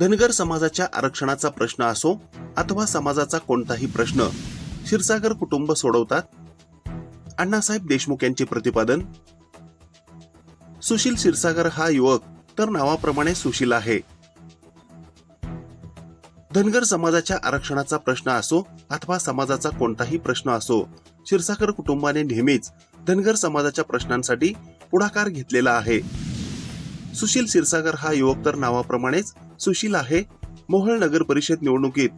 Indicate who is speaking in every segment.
Speaker 1: धनगर समाजाच्या आरक्षणाचा प्रश्न असो अथवा समाजाचा कोणताही प्रश्न क्षीरसागर कुटुंब सोडवतात. अण्णासाहेब देशमुख यांचे प्रतिपादन. सुशील क्षीरसागर हा युवक तर नावाप्रमाणे सुशील आहे. धनगर समाजाच्या आरक्षणाचा प्रश्न असो अथवा समाजाचा कोणताही प्रश्न असो क्षीरसागर कुटुंबाने नेहमीच धनगर समाजाच्या प्रश्नांसाठी पुढाकार घेतलेला आहे. सुशील क्षीरसागर हा युवक तर नावाप्रमाणेच सुशील आहे. मोहळ नगर परिषद निवडणुकीत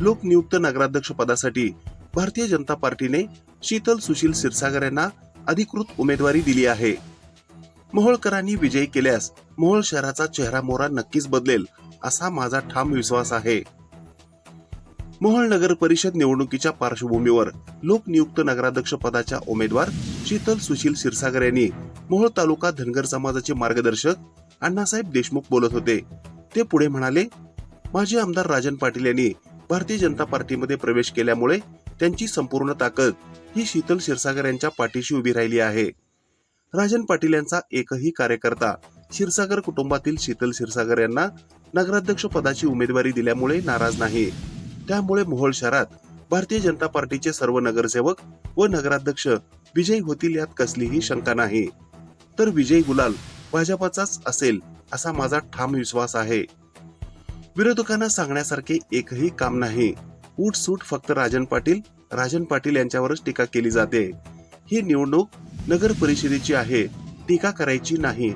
Speaker 1: लोकनियुक्त नगराध्यक्ष पदासाठी भारतीय जनता पार्टीने शीतल सुशील क्षीरसागर यांना अधिकृत उमेदवारी दिली आहे. मोहोळकरांनी विजयी केल्यास मोहोळ शहराचा चेहरा मोहरा नक्कीच बदलेल असा माझा ठाम विश्वास आहे. मोहोळ नगर परिषद निवडणुकीच्या पार्श्वभूमीवर लोकनियुक्त नगराध्यक्ष पदाच्या उमेदवार शीतल सुशील क्षीरसागर यांनी मोहोळ तालुका धनगर समाजाचे मार्गदर्शक अण्णासाहेब देशमुख बोलत होते. ते पुढे म्हणाले माजी आमदार राजन पाटील यांनी भारतीय जनता पार्टीमध्ये प्रवेश केल्यामुळे त्यांची संपूर्ण ताकद ही शीतल क्षीरसागर यांच्या पाठीशी उभी राहिली आहे. राजन पाटील यांचा एकही कार्यकर्ता क्षीरसागर कुटुंबातील शीतल क्षीरसागर यांना नगराध्यक्ष पदाची उमेदवारी दिल्यामुळे नाराज नाही. त्यामुळे मोहोळ शहरात भारतीय जनता पार्टीचे सर्व नगरसेवक व नगराध्यक्ष विजयी होतील यात कसलीही शंका नाही. तर विजयी गुलाल भाजपाचाच असेल असा माझा ठाम विश्वास आहे. विरोधकांना सांगण्यासारखे एकही काम नाही. उठसूट फक्त राजन पाटील राजन पाटील यांच्यावरच टीका केली जाते. ही निवडणूक नगर परिषदेची आहे टीका करायची नाही.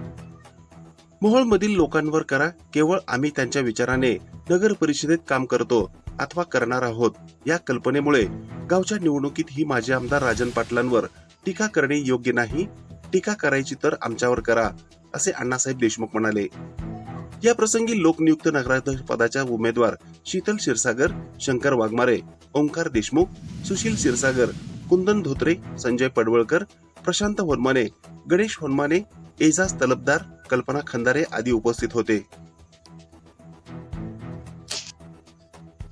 Speaker 1: मोहोळमधील लोकांवर करा केवळ आम्ही त्यांच्या विचाराने नगर परिषदेत काम करतो अथवा करणार आहोत या कल्पनेमुळे गावच्या निवडणुकीत ही माजी आमदार राजन पाटलांवर टीका करणे योग्य नाही. टीका करायची तर आमच्यावर करा असे अण्णासाहेब देशमुख म्हणाले. या प्रसंगी लोकनियुक्त नगराध्यक्ष पदाच्या उमेदवार शीतल क्षीरसागर शंकर वाघमारे ओंकार देशमुख सुशील क्षीरसागर कुंदन धोत्रे संजय पडवळकर प्रशांत होनमाने गणेश होनमाने एजाज तलबदार कल्पना खंदारे आदी उपस्थित होते.